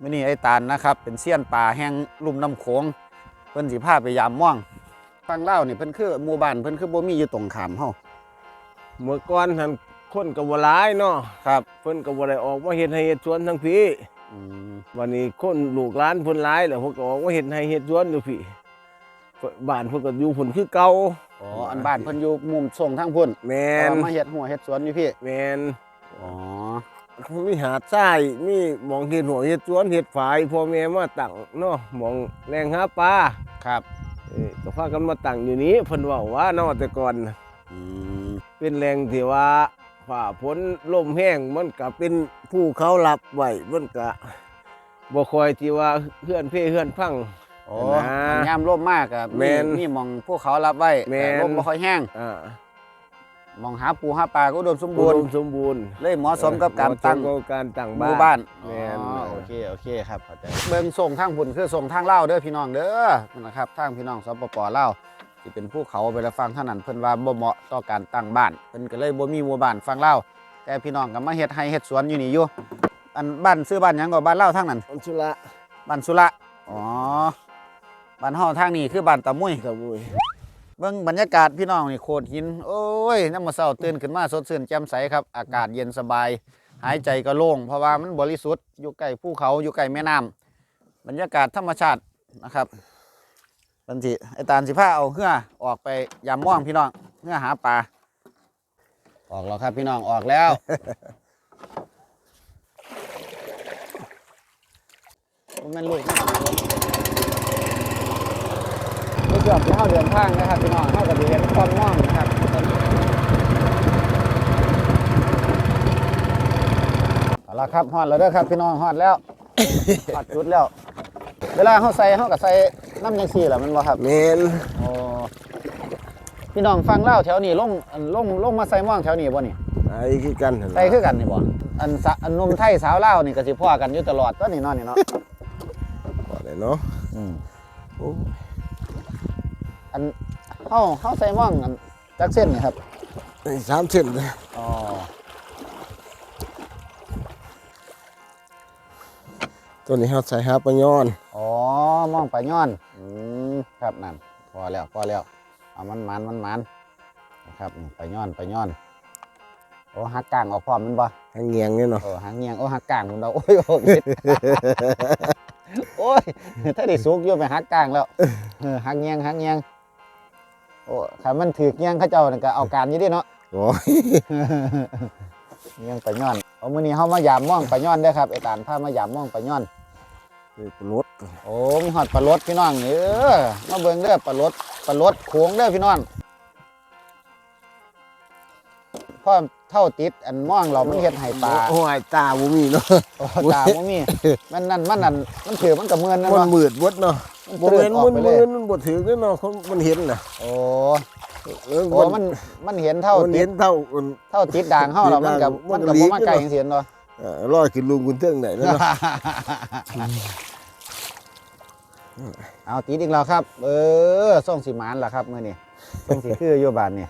มื่อนี้ไอ้ตาลนะครับ เป็นเซียนป่าแห้งลุ่มน้ำโขงเพิ่นสิพาไปยามม่วงฟังเล่าวนี่เพิ่นคือหมู่บ้านเพิ่นคือบ่มีอยู่ตรงขามเฮาเมื่อก่อนหันคนก็บ่หลายเนาะครับเพิ่นก็บ่ได้ออกมาเฮ็ดให้เฮ็ดสวนทั้งพี่อืมวันนี้คนลูกหลานเพิ่นหลายแล้วเพิ่นก็ออกมาเฮ็ดให้เฮ็ดสวนอยู่พี่เพิ่นบ้านเพิ่นก็อยู่พุ่นคือเก่าอ๋ออันบ้านเพิ่นอยู่มุมส่งทางพุ่นแม่แต่นว่ามาเฮ็ดหัวเฮ็ดสวนอยู่พี่แม่นอ๋อ มีหาดทรายมีหมองเฮ็ดหัวเฮ็ดสวนเฮ็ดฝายพ่อแม่มาตั้งเนาะหมองแรงหาปลาครับเอ้ยก็พากันมาตั้งอยู่นี้เพิ่นเว้าว่าเนาะแต่ก่อนน่ะอืมเป็นแรงที่ว่าฝ่าฝนลมแห้งมันก็เป็นผู้เขารับไว้มันก็บ่คอยที่ว่าเฮือนเพ่เฮือนพัง โอ้นะมันยามลมมากอะแม่นมีหมองพวกเขารับไว้แม่นแต่ลมบ่ค่อยแห้ง อ่าห มองหาปูหาปลาก็อุดมสมอุบูรดณ์มสมบูรณ์เลยเหมาะสมกับการตั้งเหมะสมกับการตั้งหบ้านมู่บ้านแม่นอ๋อโอเคโอเคครับเข้าใจเบิ่งส่งทางพุ่นคือส่งทางเล่าวเด้อพี่น้องเด้อนะครับทางพี่น้องสปปลาวที่เป็นภูเขาไปแล้วฟังเท่านั้นเพิ่นว่าบ่เหมาะต่อการตั้งบ้านเพิ่นก็เลยบ่มีหมู่บ้านฟังเล่าวแต่พี่น้องก็มาเฮ็ดให้เฮ็ดสวนอยู่นี่อยู่อันบ้านซื้อบ้านหยังก็บ้านเล่าวทางนั้นอันชุละบ้านสุระอ๋อบ้านเฮาทางนี้คือบ้านตะมุยตะบุย เบิ่งบรรยากาศพี่น้องนี่โคตรหิน โอ้ยน้ำมาเช้าตื่นขึ้นมาสดชื่นแจ่มใสครับ อากาศเย็นสบาย หายใจก็โล่ง เพราะว่ามันบริสุทธิ์อยู่ใกล้ภูเขาอยู่ใกล้แม่น้ำบรรยากาศธรรมชาตินะครับบันสิไอตาลสิผ้าเอาเหื่อออกไปยามม่วงพี่น้องเหื่อหาปลาออกแล้วครับพี่น้องออกแล้วมันลูก มันนี่เกือบที่เข้าเดินทางนะครับพี่น้องเข้ากับดีเห็นความม่วงนะครับเอาละครับฮอดแล้วเด้อครับพี่น้องฮอดแล้วฮอดจุดแล้ว เวลาเขาใส่เขากับใส่น้ำยังซีแหละมันบ่ครับแม่นโอ้พี่น้องฟังเล่าวแถวนี้ลงอันลงลงมาใส่ม่วงแถวนี้บ่นี่ไอ้คือกันหั่นล่ะใส่คือกันนี่บ่อันสะอันหนมไทยสาวเล่าวนี่ก็สิพ่อกันอยู่ตลอดตัวนี้เนาะนี่เนาะบ่ได้เนาะอืมโอ้ อันเฮาเฮาใส่ม่วงอันจักเส้นนี่ครับยสามเส้นเลยอ๋อตัวนี้เฮาใส่หาปลาย้อนอ๋อม่วงปลาย้อนอืมครับนั่นพอแล้วพอแล้วเอามันมันมันมันนะครับนี่ปลาย้อนปลาย้อนโอ้หักกลางออกพร้อมมันบ่ทางเงียงนี่เนาะโอ้หางเงียงโอ้หักกลางมันเราโอ้ยโอ้ยโอ้ยถ้าได้สุกอยู่ไปหักกลางแล้วเออหักเงียงหักเงียง โอ้ถ้ามันถือกเงียงเขาเจ้านั่นก็เอาการอยู่เดิเนาะ โอ้ยเงียงปลาย้อนเอามื้อนี้เฮามายามม่องปลาย้อนเด้อครับไอ้ตาลพามายามม่องปลาย้อนนี่ปลดโอ้มีฮอดปลาลดพี่น้องเออมาเบิ่งเด้อปลาลดปลาลดโขงเด้อพี่น้องพ่อเท่าติดอันม่องเรามันเฮ็ดให้ปลาโอ้ยตาบ่มีเนาะโอ้ตาบ่มีมันนั่นมันนั่นมันถือมันกับเมือนนะมันเนาะมืดบดเนาะมัน บ่เตือแม่นนออกมันไปเลมืยดมันบ่ถึงเนาะเขามันเห็นน่ะโอ้เออโอ้มันมันเห็นเท่ามันติเห็ดนเท่ามัน เท่าติดด่างเฮาแล้วมันกับมัมันนก็กับลีบ่ก มาไกลอยู่จังซี่เนาะ เอ่อร้อยขึ้นลุงคุณเทิงได้แล้วเนาะ เอาติดอีกแล้วครับ เออส่งสิหมานล่ะครับมื้อนี้ส่งสิคืออยู่บ้านนี่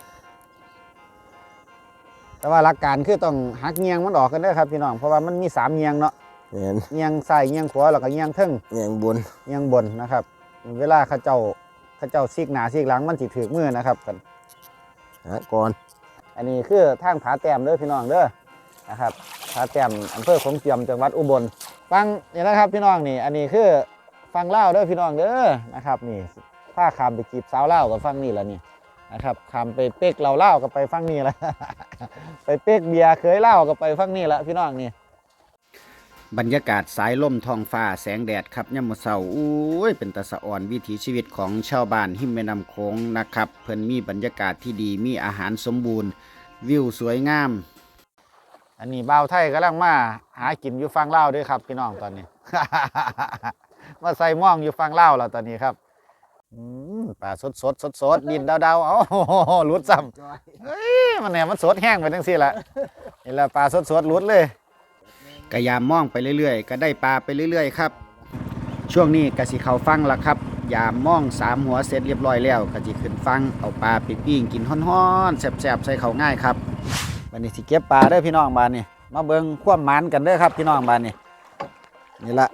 แต่ว่าหลักการคือต้องหักเงียงมันออกกันเด้อครับพี่น้องเพราะว่ามันมีสามเงียงเนาะแม่น เงียงซ้ายเงียงขวาแล้วก็เงียงเทิงแงงบนเงียงบนนะครับ เวลาเขาเจ้าเขาเจ้าซีกหน้าซีกหลังมันสิถึกมือนะครับกันหาก่อน อันนี้คือทางผาแต้มเด้อพี่น้องเด้อนะครับผาแต้มอำเภอของเจียมจังหวัดอุบลฟังนี่นะครับพี่น้องนี่ อันนี้คือฟังเล่าวเด้อพี่น้องเด้อนะครับนี่ถ้าขามไปจีบสาวเล่าวกับฟังนี่ละนี่นะครับขามไปเป๊กเราเล่าวกับไปฟังนี่ละไปเป๊กเบียร์เคยเล่าวกับไปฟังนี่ละพี่น้องนี่ บรรยากาศสายลมท้องฟ้าแสงแดดครับย่ำมเสาอุ้ยเป็นตะสะอ่อนวิถีชีวิตของชาวบ้านหิมแม่น้ำโขงนะครับ เพิ่นมีบรรยากาศที่ดีมีอาหารสมบูรณ์ วิวสวยงาม อันนี้บ่าวไทยกำลังมาหากินอยู่ฟังเล่าวด้วยครับพี่น้องตอนนี้ มาใส่ม่องอยู่ฟังเล่าวแล้วตอนนี้ครับอืมปลาสดสดสดสดๆดินดาวดาวๆเอ้าหลุดซ้ำเฮ้ยมันเนี่ยมันสดแห้งไปทั้งสี่ละนี่แหละปลาสดสดๆหลุดเลย กะยามมองไปเรื่อยๆ ก็ได้ปลาไปเรื่อยๆครับ ช่วงนี้กะสิเขาฟังละครับ ยามมองสามหัวเสร็จเรียบร้อยแล้วกะจิขึ้นฟังเอาปลาไปปิ้งกินฮ้อนๆแซ่บๆใส่เขาวง่ายครับวันนี้สิเก็บปลาเด้อพี่น้องบ้านนี่มาเบิ่งความหมันกันเด้อครับพี่น้องบ้านนี่นี่ละ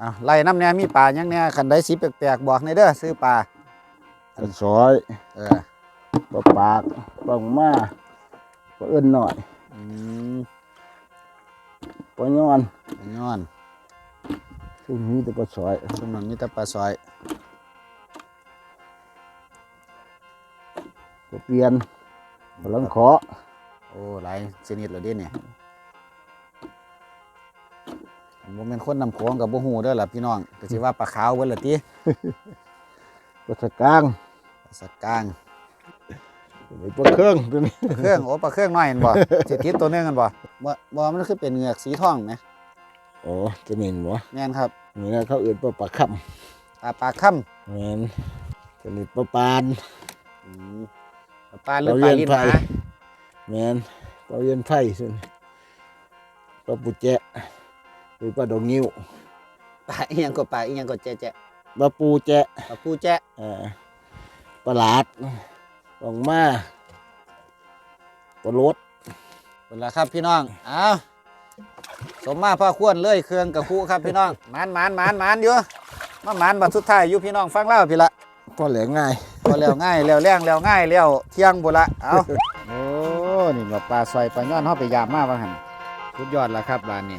อะไล่น้ำเนี่ยมีปลาหยังเนี่ยคันได้สีแปลกๆบอกในอยเด้อซื้อปลาปลาซอย เออปลาปากปลามาปลาเอิ้นหน่อยอืม ปลาย้อนย้อนซึ่งมีแต่ปลาซอยสมนันมีแต่ปลาซอยปลาเปลี่ยนปลาลังขอโอ้หลายชนิดเลยเดิเนี่ยผมเป็นคนนำโขงกับบ่ฮู้เด้อล่ะพี่น้องก็สิว่าปลาขาวเบิ่นล่ะติปลาสะกางปลาสักกลาง มีปลาเครื่องตัวนี้เครื่องโอ้ปลาเครื่องน้อยเห็นบ่สิติดตัวหนึงกันบ่บ่บ่มันคือเป็นเหงือกสีทองไหมโอ้จะเห็นบ่แม่นครับนี่นะเขาเอื่นปลาปลาคปลาปลาค่ำำแม่นตัวนี้ปลาปานอืมปลาปลาหรือปลาลิ้นหมาแม่นปลาเวียนไผ่ซึ่งปลาปูแจะหรือปลาดองงิ้วปลาอีหยังก็ปลาอีหยังก็แจ๊ะปลาปูแจะๆปลาปูแจ๊ะเอ่อปลาหลาด ดองมาปลาโลดเพิ่นล่ะครับพี่น้อง เอาสมมาพ่อควรเลยเครื่องกับคู่ครับพี่น้องหมานหมานหมานหมานอยู่มาหมานบัดสุดท้ายอยู่พี่น้องฟังเล่าพี่ละพอแหลงง่ายพอแล้วง่ายแล้วแรงแล้วง่ายแล้วเที่ยงบุละเอาโอ้นี่ว่าปลาซอยปลาย้อนเฮาไปยามมาว่าหั่นสุดยอดแล้วครับบ้านนี้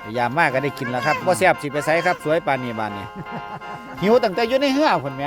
ไปยามมาก็ได้กินแล้วครับบ่แซ่บสิไปไสครับสวยปานนี้บ้านนี้หิวตั้งแต่อยู่ในเฮือพุ่นแหม